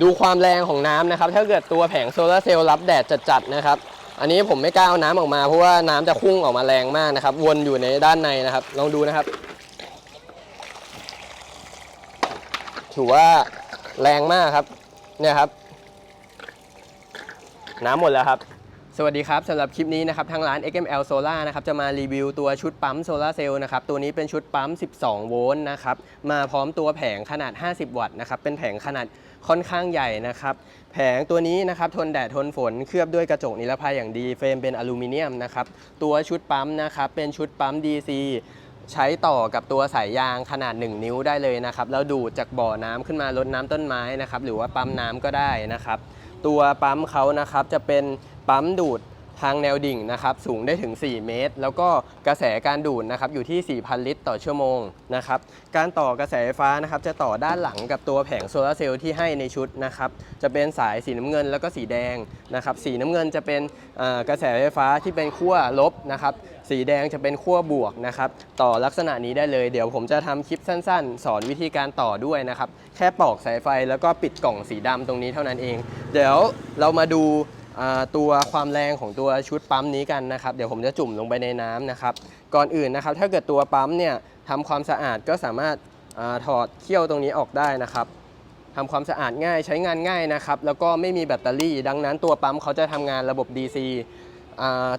ดูความแรงของน้ำนะครับ ถ้าเกิดตัวแผงโซลาร์เซลล์รับแดดจัดๆนะครับ อันนี้ผมไม่กล้าเอาน้ำออกมาเพราะว่าน้ำจะพุ่งออกมาแรงมากนะครับ วนอยู่ในด้านในนะครับ ลองดูนะครับ ถือว่าแรงมากครับ เนี่ยครับ น้ำหมดแล้วครับ สวัสดีครับสำหรับคลิปนี้นะครับทางร้าน XML Solar นะครับจะมารีวิวตัวชุดปั๊มโซลาร์เซลล์นะครับตัวนี้เป็นชุดปั๊ม 12 โวลต์นะครับมาพร้อมตัวแผงขนาด 50 วัตต์นะครับเป็นแผงขนาดค่อนข้างใหญ่นะครับแผงตัวนี้นะครับทนแดดทนฝนเคลือบด้วยกระจกนิรภัยอย่างดีเฟรมเป็นอลูมิเนียมนะครับตัวชุดปั๊มนะครับเป็นชุดปั๊ม DC ใช้ต่อกับตัวสายยางขนาด 1 นิ้วได้เลยนะครับแล้วดูดจากบ่อน้ำขึ้นมาลดน้ำต้นไม้นะครับหรือว่าปั๊มน้ำก็ได้นะครับ ตัวปั๊มเขานะครับจะเป็นปั๊มดูด ทางแนวดิ่งนะครับสูงได้ถึง 4 เมตร แล้วก็กระแสการดูดนะครับอยู่ที่ 4,000 ลิตร ต่อชั่วโมงนะครับการต่อกระแสไฟฟ้านะครับจะต่อด้านหลังกับตัวแผงโซลาร์เซลล์ที่ให้ในชุดนะครับจะเป็นสายสีน้ำเงินแล้วก็สีแดงนะครับสีน้ำเงินจะเป็นกระแสไฟฟ้าที่เป็นขั้วลบนะครับสีแดงจะเป็นขั้วบวกนะครับต่อลักษณะนี้ได้เลยเดี๋ยวผมจะทำคลิปสั้น ๆ สอนวิธีการต่อด้วยนะครับแค่ปอกสายไฟแล้วก็ปิดกล่องสีดำตรงนี้เท่านั้นเอง เดี๋ยวเรามาดู ตัวความแรงของตัวชุดปั๊มนี้กันนะครับเดี๋ยวผมจะจุ่มลงไปในน้ำนะครับ ก่อนอื่นนะครับ ถ้าเกิดตัวปั๊มเนี่ยทำความสะอาดก็สามารถอถอดเขี้ยวตรงนี้ออกได้นะครับทำความสะอาดง่ายใช้งานง่ายนะครับ แล้วก็ไม่มีแบตเตอรี่ ดังนั้นตัวปั๊มเขาจะทำงานระบบ DC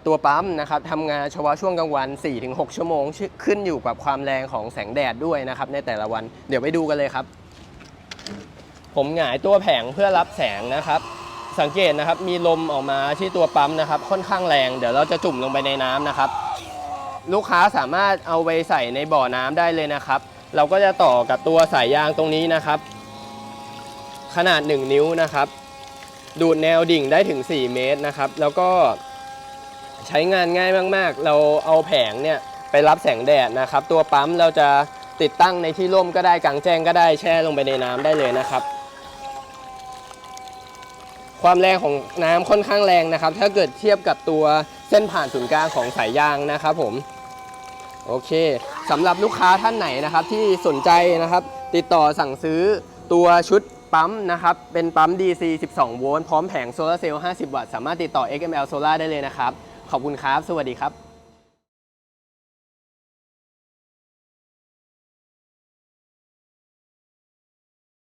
ตัวปั๊มนะครับทำงานเฉพาะช่วงกลางวัน 4-6 ชั่วโมง ขึ้นอยู่กับความแรงของแสงแดดด้วยนะครับ ในแต่ละวันเดี๋ยวไปดูกันเลยครับ ผมหงายตัวแผงเพื่อรับแสงนะครับ สังเกตนะครับมีลมออกมาที่ตัวปั๊มนะครับ ค่อนข้างแรง เดี๋ยวเราจะจุ่มลงไปในน้ำนะครับ ลูกค้าสามารถเอาไปใส่ในบ่อน้ำได้เลยนะครับ เราก็จะต่อกับตัวสายยางตรงนี้นะครับ ขนาด 1 นิ้วนะครับ ดูดแนวดิ่งได้ถึง 4 เมตรนะครับ แล้วก็ใช้งานง่ายมากๆ เราเอาแผงเนี่ยไปรับแสงแดดนะครับ ตัวปั๊มเราจะติดตั้งในที่ร่มก็ได้กลางแจ้งก็ได้แช่ลงไปในน้ำได้เลยนะครับ ความแรงของน้ำค่อนข้างแรงนะครับ ถ้าเกิดเทียบกับตัวเส้นผ่านศูนย์กลางของสายยางนะครับผมโอเคสำหรับลูกค้าท่านไหนนะครับที่สนใจนะครับ ติดต่อสั่งซื้อตัวชุดปั๊มนะครับเป็นปั๊ม DC 12 โวลต์พร้อมแผงโซลาร์เซลล์ 50 วัตต์ สามารถติดต่อ XML Solar ได้เลยนะครับ ขอบคุณครับ สวัสดีครับ